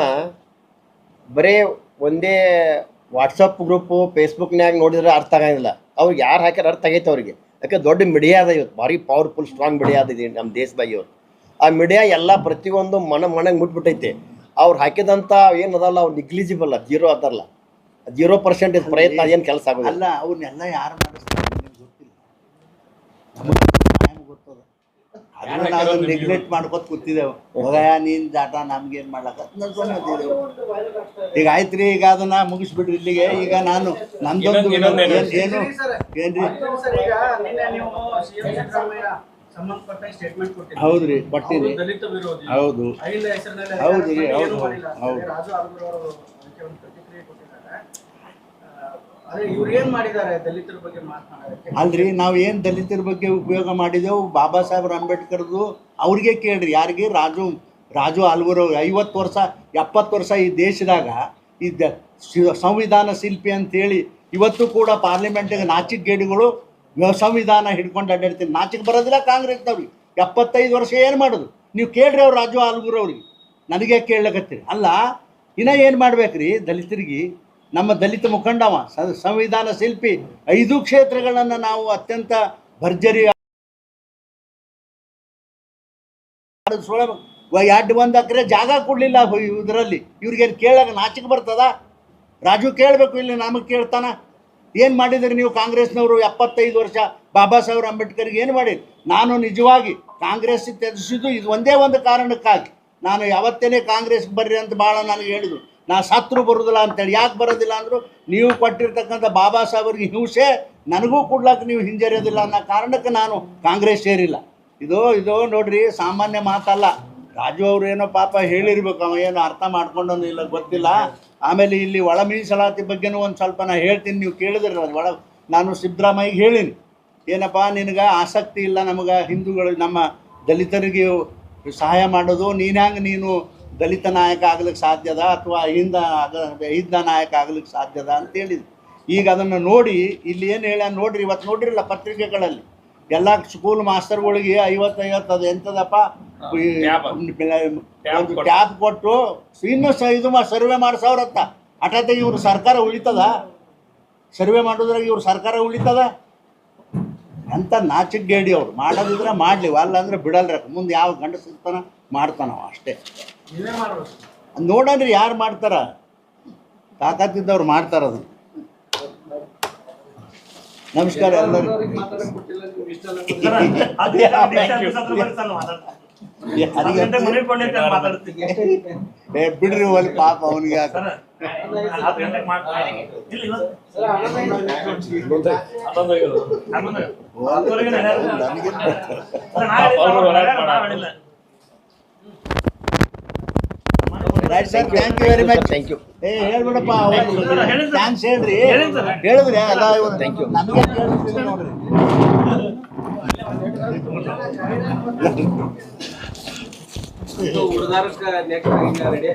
ಬರೀ ಒಂದೇ ವಾಟ್ಸಪ್ ಗ್ರೂಪು ಫೇಸ್ಬುಕ್ನಾಗ ನೋಡಿದ್ರೆ ಅರ್ಥ ಆಗಂಗಿಲ್ಲ. ಅವ್ರಿಗೆ ಯಾರು ಹಾಕ್ಯಾರ ಅರ್ಥ ಆಗೈತೆ ಅವ್ರಿಗೆ. ಯಾಕೆ ದೊಡ್ಡ ಮೀಡಿಯಾ ಅದ ಇವತ್ತು, ಭಾರಿ ಪವರ್ಫುಲ್ ಸ್ಟ್ರಾಂಗ್ ಮೀಡಿಯಾ ಅದ ಇದು ನಮ್ಮ ದೇಶದಾಗ ಇವತ್ತು. ಆ ಮೀಡಿಯಾ ಎಲ್ಲ ಪ್ರತಿಯೊಂದು ಮನ ಮನೆಗೆ ಮುಟ್ಬಿಟ್ಟೈತೆ. ಅವ್ರು ಹಾಕಿದಂಥ ಏನದಲ್ಲ ಅದಲ್ಲ ಅವ್ರು ನಿಗ್ಲಿಜಿಬಲ್ ಜೀರೋ ಅದಲ್ಲ. ಜೀರೋ ಪರ್ಸೆಂಟೇಜ್ ಪ್ರಯತ್ನ ಏನು ಕೆಲಸ ಆಗೋದಿಲ್ಲ. ಅಲ್ಲ ಅವನ್ನೆಲ್ಲ ಯಾರು ಮಾಡಿಸ್ತಾರೆ ನಿಮ್ಗೆ ಗೊತ್ತಿಲ್ಲ. ನಮಗೆ ನಮ್ಗೆ ಗೊತ್ತದ. ಅದನ್ನ ನಾವು? ನೆಗ್ಲೆಕ್ಟ್ ಮಾಡ್ಕೊತ ಕೂತಿದ್ದೇವೆ ಹೋಗಯ ನೀನ್ ಜಾಟ ನಮ್ಗೇನ್ ಮಾಡ್ಲಕ್ಕ ನಡ್ಕೊಂಡಿದ್ದೇವೆ. ಈಗ ಆಯ್ತ್ರಿ ಈಗ ಅದನ್ನ ಮುಗಿಸ್ಬಿಡ್ರಿ ಇಲ್ಲಿಗೆ. ಈಗ ನಾನು ನಂದೊಂದು ಏನು ಏನ್ರಿ? ಹೌದ್ರಿ ಹೌದು ಹೌದು. ರೀ, ಹೌದು, ಹೌದು. ಅಲ್ರಿ ನಾವು ಏನು ದಲಿತರ ಬಗ್ಗೆ ಉಪಯೋಗ ಮಾಡಿದೆವು? ಬಾಬಾ ಸಾಹೇಬ್ ಅಂಬೇಡ್ಕರ್ದು ಅವ್ರಿಗೆ ಕೇಳ್ರಿ ಯಾರಿಗೆ? ರಾಜು ರಾಜು ಆಲ್ಗೂರು ಐವತ್ತು ವರ್ಷ ಎಪ್ಪತ್ತು ವರ್ಷ ಈ ದೇಶದಾಗ ಈ ಸಂವಿಧಾನ ಶಿಲ್ಪಿ ಅಂತ ಹೇಳಿ ಇವತ್ತು ಕೂಡ ಪಾರ್ಲಿಮೆಂಟಿಗೆ ನಾಚಿಕ್ ಗೇಡಿಗಳು ಸಂವಿಧಾನ ಹಿಡ್ಕೊಂಡು ಅಡ್ಡಾಡ್ತೀನಿ. ನಾಚಿಕೆ ಬರೋದಿಲ್ಲ ಕಾಂಗ್ರೆಸ್ನವ್ರಿಗೆ ಎಪ್ಪತ್ತೈದು ವರ್ಷ ಏನು ಮಾಡೋದು? ನೀವು ಕೇಳ್ರಿ ಅವ್ರು ರಾಜು ಆಲ್ಗೂರು ಅವ್ರಿಗೆ. ನನಗೆ ಕೇಳಕತ್ತೀರಿ ಅಲ್ಲ, ಇನ್ನ ಏನು ಮಾಡ್ಬೇಕ್ರಿ? ದಲಿತರಿಗೆ, ನಮ್ಮ ದಲಿತ ಮುಖಂಡವ ಸಂವಿಧಾನ ಶಿಲ್ಪಿ, ಐದು ಕ್ಷೇತ್ರಗಳನ್ನು ನಾವು ಅತ್ಯಂತ ಭರ್ಜರಿ ಎರಡು ಒಂದು ಎಕರೆ ಜಾಗ ಕೊಡಲಿಲ್ಲ ಇದರಲ್ಲಿ ಇವ್ರಿಗೇನು ಕೇಳಾಗ ನಾಚಿಕೆ ಬರ್ತದ? ರಾಜು ಕೇಳಬೇಕು, ಇಲ್ಲಿ ನಮಗೆ ಕೇಳ್ತಾನ. ಏನು ಮಾಡಿದ್ರಿ ನೀವು ಕಾಂಗ್ರೆಸ್ನವರು ಎಪ್ಪತ್ತೈದು ವರ್ಷ ಬಾಬಾ ಸಾಹೇಬ್ ಅಂಬೇಡ್ಕರ್ಗೆ ಏನು ಮಾಡಿರಿ ನಾನು ನಿಜವಾಗಿ ಕಾಂಗ್ರೆಸ್ ತ್ಯಜಿಸಿದ್ದು ಇದು ಒಂದೇ ಒಂದು ಕಾರಣಕ್ಕಾಗಿ. ನಾನು ಯಾವತ್ತೇನೆ ಕಾಂಗ್ರೆಸ್ಗೆ ಬರ್ರಿ ಅಂತ ಭಾಳ ನನಗೆ ಹೇಳಿದ್ರು. ನಾ ಸತ್ರು ಬರೋದಿಲ್ಲ ಅಂತೇಳಿ. ಯಾಕೆ ಬರೋದಿಲ್ಲ ಅಂದರು? ನೀವು ಕೊಟ್ಟಿರ್ತಕ್ಕಂಥ ಬಾಬಾ ಸಾಹೇಬ್ರಿಗೆ ಹಿಂಸೆ ನನಗೂ ಕೊಡ್ಲಾಕ ನೀವು ಹಿಂಜರಿಯೋದಿಲ್ಲ ಅನ್ನೋ ಕಾರಣಕ್ಕೆ ನಾನು ಕಾಂಗ್ರೆಸ್ ಸೇರಿಲ್ಲ. ಇದು ಇದು ನೋಡ್ರಿ, ಸಾಮಾನ್ಯ ಮಾತಲ್ಲ. ರಾಜು ಅವರು ಏನೋ ಪಾಪ ಹೇಳಿರ್ಬೇಕು, ಅವ ಏನು ಅರ್ಥ ಮಾಡ್ಕೊಂಡನು ಇಲ್ಲ, ಗೊತ್ತಿಲ್ಲ. ಆಮೇಲೆ ಇಲ್ಲಿ ಒಳ ಮೀಸಲಾತಿ ಬಗ್ಗೆನೂ ಒಂದು ಸ್ವಲ್ಪ ನಾ ಹೇಳ್ತೀನಿ, ನೀವು ಕೇಳಿದ್ರಿ ಒಳ ನಾನು ಸಿದ್ದರಾಮಯ್ಯಗೆ ಹೇಳೀನಿ. ಏನಪ್ಪ, ನಿನಗೆ ಆಸಕ್ತಿ ಇಲ್ಲ ನಮಗೆ ಹಿಂದೂಗಳು, ನಮ್ಮ ದಲಿತರಿಗೆ ಸಹಾಯ ಮಾಡೋದು, ನೀನು ಹ್ಯಾಂಗೆ ನೀನು ದಲಿತ ನಾಯಕ ಆಗ್ಲಿಕ್ಕೆ ಸಾಧ್ಯದ ಅಥವಾ ಹಿಂದ ಹಿಂದ ನಾಯಕ ಆಗ್ಲಿಕ್ಕೆ ಸಾಧ್ಯದ ಅಂತ ಹೇಳಿದ್ರು ಈಗ ಅದನ್ನು ನೋಡಿ, ಇಲ್ಲಿ ಏನು ಹೇಳ ನೋಡ್ರಿ ಇವತ್ತು ನೋಡಿರಲ್ಲ ಪತ್ರಿಕೆಗಳಲ್ಲಿ. ಎಲ್ಲ ಸ್ಕೂಲ್ ಮಾಸ್ತರ್ಗಳಿಗೆ ಐವತ್ತು ಐವತ್ತು ಅದು ಎಂತದಪ್ಪ? ಈ ಒಂದು ಕೊಟ್ಟು. ಟ್ಯಾಬ್ ಕೊಟ್ಟು ಇನ್ನೂ ಸ ಇದು ಮಾ ಸರ್ವೆ ಮಾಡಿಸೋರತ್ತ ಹಠಾತ್ ಇವ್ರು ಸರ್ಕಾರ ಉಳಿತದ? ಸರ್ವೆ ಮಾಡೋದ್ರಾಗ ಇವ್ರು ಸರ್ಕಾರ ಉಳಿತದ? ಅಂತ ನಾಚಿಗೇಡಿ ಅವ್ರು. ಮಾಡೋದಿದ್ರೆ ಮಾಡಲಿ. ಅಲ್ಲ ಅಂದ್ರೆ ಬಿಡಲ್ರಿ. ಮುಂದೆ ಯಾವ ಗಂಡ ಸಿಗ್ತಾನ ಮಾಡ್ತಾನವ ಅಷ್ಟೇ. ನೋಡನ್ರಿ ಯಾರು ಮಾಡ್ತಾರ? ತಾಕತ್ತಿದ್ದವ್ರು ಮಾಡ್ತಾರ ಅದನ್ನ. ನಮಸ್ಕಾರ ಎಲ್ಲರಿಗೂ [laughs] ಬಿಡ್ರಿ ಒಲ್ಲಿ ಪಾಪ ಅವನಿಗೆ right sir thank you very much thank you ಏ ಹೇಳ್ಬಿಡಪ್ಪ ಥ್ಯಾಂಕ್ಸ್ ಹೇಳ್ರಿ. ಹೇಳಿದ್ರೆ. ಅಲ್ಲ ಇವತ್ತು Thank you. ನಮಗೆ ನೋಡ್ರಿ. ಉಳಿದಾರಕ್ಕೆ ನೆಕ್ಸ್ಟ್ ರೆಡಿ